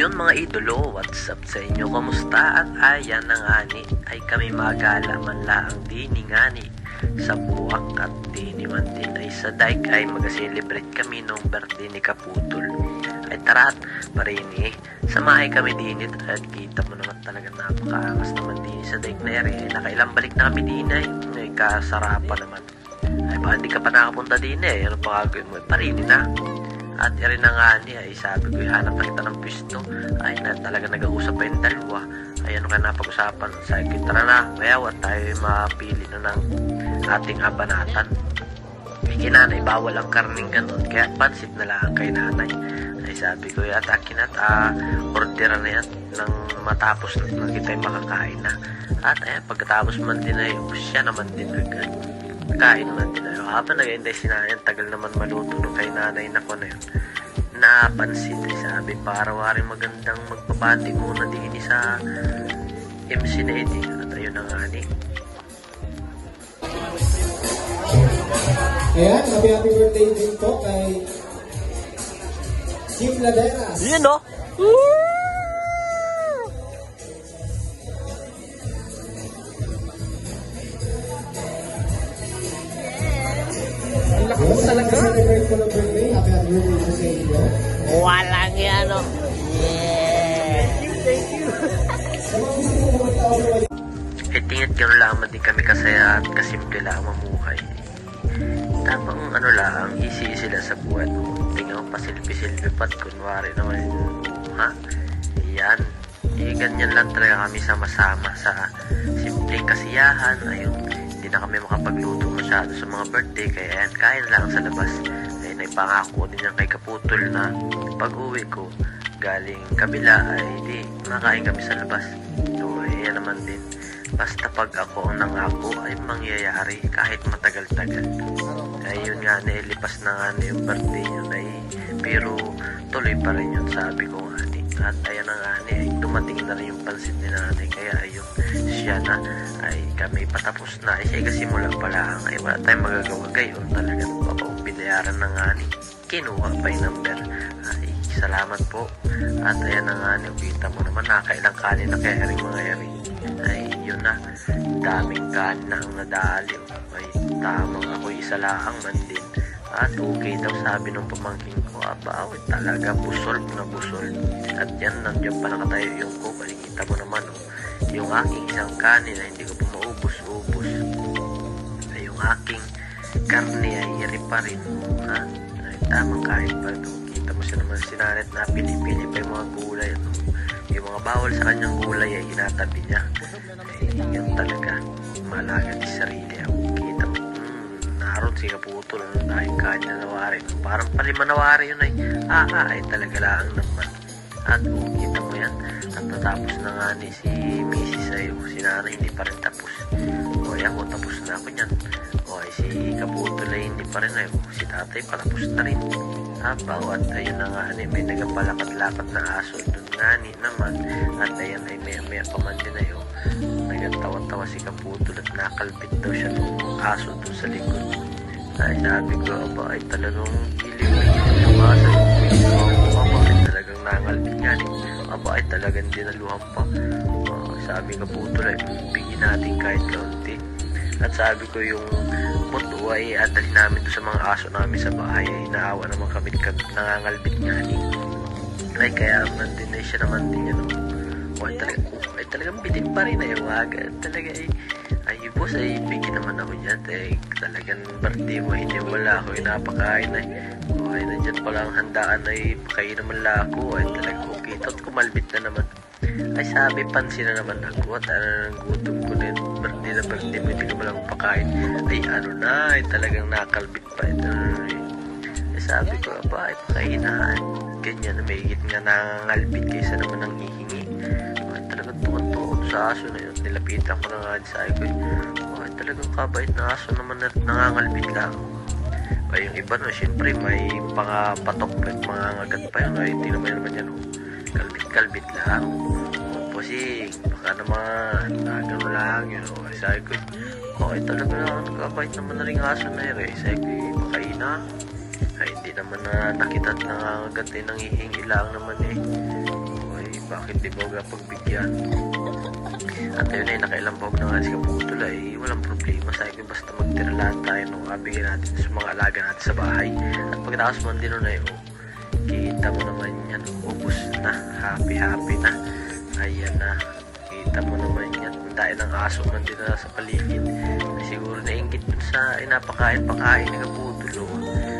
Ayun mga idolo, what's up sa inyo? Kamusta? At ayan na nga ni, ay kami magala man lang dini nga ni sa buwak at dini man din ay sa dike ay mag-celebrate kami nung birthday ni Kaputol. Ay tara't parini, samahay kami din at kita mo naman talaga napakaangas naman din sa dike na ere. Ay nakailang balik na kami din ay, ay kasarapan naman. Ay baka hindi ka pa nakapunta din eh, ano pa gagawin mo? Parini na. At rin na nga niya, ay sabi ko, hanap na kita ng pwesto. Ay na talaga nag-uusap pa yung dalawa. Ay ano ka napag-usapan. Sabi ko, tara na, mayaw at tayo mapili na ng ating abanatan. May kinanay, bawal ang karning ganun. Kaya pansit na lang kay nanay. Ay sabi ko, at akin at uh, order na yan nang matapos na kita makakain na. At ayan, pagkatapos man din ay siya naman din agad kain naman din tayo. Habang nag-hintay si nanay, tagal naman maluto nung kay nanay na ko na yun. Napansin ay sabi, para waring magandang magpapati muna din sa MC na iti. At ayun na nga ni. Ayan, happy happy birthday din po kay Chief Laderas. Yun no? Ang mo talaga. Ng birthday. Walang yan no? Yeah! Sa mga gusto mo magtao sa Eh, tingit gano'n lamang din kami kasaya at kasimple lang mamuhay. Tapang ano lang, easy sila sa buhay. No? Tingnan ko pasilpi-silpi pat, kunwari naman, ha? Yan. Eh, ganyan lang talaga kami sama-sama sa simpleng kasiyahan. Ayun, hindi na kami makapagluto masyado sa mga birthday, kaya yan, kain lang sa labas. Ay, naipangako din yan kay Kaputol na pag uwi ko, galing kabila, ay di, makain kami sa labas. So, eh, yan naman din. Basta pag ako ang nangako ay mangyayari kahit matagal-tagal. Ayun nga na ilipas na nga na yung birthday yun ay pero tuloy pa rin yun sabi ko nga ni. At ayan na nga ni ay na rin yung pansit ni nanay kaya ayun siya na ay kami patapos na. Siya kasi mula pa lang ay wala tayong magagawa gayon talaga papang binayaran na nga ni kinuha pa yung number. Ay salamat po. At ayan na nga ni kita mo naman nakailang kanin na kaya rin mga eri ay yun na. Daming kanin na ang nadaliw ay tamang ako isa lang man din. At okay daw sabi ng pamangkin ko aba awit talaga busol na busol. At yan nandiyan pa nakatayo yung ko kita mo naman oh, yung aking isang kanin na hindi ko pa maubos-ubos. Ay yung aking karne ay iri pa rin ha? Ay tamang kain pa ito kita mo siya naman sinanet na pili-pili pa yung mga gulay ano? yung mga bawal sa kanyang gulay ay hinatabi niya. Ay yun talaga. Malaga di sarili ako kita mo. Hmm, naroon si Kaputol ano dahil kanya nawari parang palima nawari yun ay ah ah ay talaga lang naman. At kung kita mo at na nga ni si Mrs. ay si nanay hindi pa rin tapos. O yan ko tapos na ako niyan. O ay si Kaputol ay hindi pa rin ay si tatay patapos na rin. Ah bawat ayun na nga ni may nagapalakad-lakad na aso. Dun nga ni naman at ayun ay maya maya pa man din ayo nagatawa-tawa si Kaputol at nakalbit daw siya ng aso dun sa likod. Ay sabi ko aba ay talagang giliw yung aso aba ay talagang nangalbit nga ni aba ay talagang dinaluhan pa. Ah, sabi ka Putol ay bigyan natin kahit kaunti. At sabi ko yung puto ay adalhin namin to sa mga aso namin sa bahay. Ay naawa naman kami nangangalbit nga ni. Ay kaya man din ay siya naman din yan o ay talaga ay talagang bitin pa rin ay waga talaga ay. Ay boss ay bigyan naman ako dyan. Ay talagang birthday mo hindi wala ako ay napakain ay. O ay nandyan pala ang handaan ay pakain naman la ako. Ay talagang okay kumalbit na naman. Ay sabi pansin na naman ako at ano nang gutom ko na yun birthday na birthday mo hindi ka malang pakain? Ay ano na ay talagang nakalbit pa ito ay. Sabi ko aba ay pakainahan. Ganyan na may higit nga nangangalbit kaysa naman ang hihingi. Ay talagang tuwan-tuwa sa aso na yun. Nilapitan ko na nga sabi ko ay talagang kabait na aso naman na nangangalbit lang ay yung iba no syempre may pangapatok at mga ngagat pa yun. Ay hindi naman naman yan oh. Kalbit-kalbit lang Pusing, baka naman, nagano lang yun. O, sabi ko, okay talaga lang, kabait naman na rin aso na yun. Eh. Sabi ko, makaina. Ay, hindi naman na nakita at nangangagat eh, nanghihingi lang naman eh. O, bakit di ba huwag pagbigyan? At ayun ay nakailang bawag na nga si Kaputula eh, walang problema sa akin basta magtira lahat tayo nung kabigyan natin sa mga alaga natin sa bahay. At pagkatapos mo din nun ay, oh, kita mo naman yan, na, happy happy na. Ayan na, kita mo naman yan, dahil ng aso man din sa paligid. Siguro nainggit dun sa inapakain-pakain ni Kaputulo.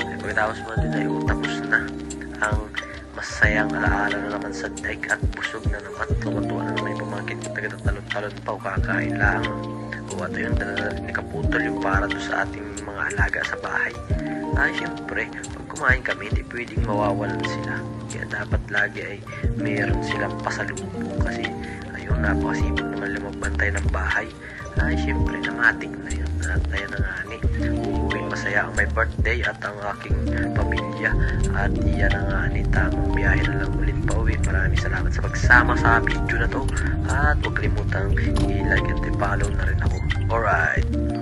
Ay pagkatapos mo din ay, oh, tapos na ang masayang alaala na naman sa daig at busog na naman tumatuwa na naman yung pamangkin ko taga-talon-talon pa o kakain lang o at ayun dala na yung para doon sa ating mga alaga sa bahay ay syempre kumain kami hindi pwedeng mawawalan sila. Kaya dapat lagi ay mayroon silang pasalubong kasi ayun napakasipag naman lumagbantay ng bahay. Ay syempre namatik na yun. At ayun na nga ni uuwi masaya ang my birthday at ang aking pamilya. At iyan na nga ni tamang biyahe na lang ulit pa uwi. Maraming salamat sa pagsama sa video na to. At huwag kalimutang i-like at i-follow na rin ako. Alright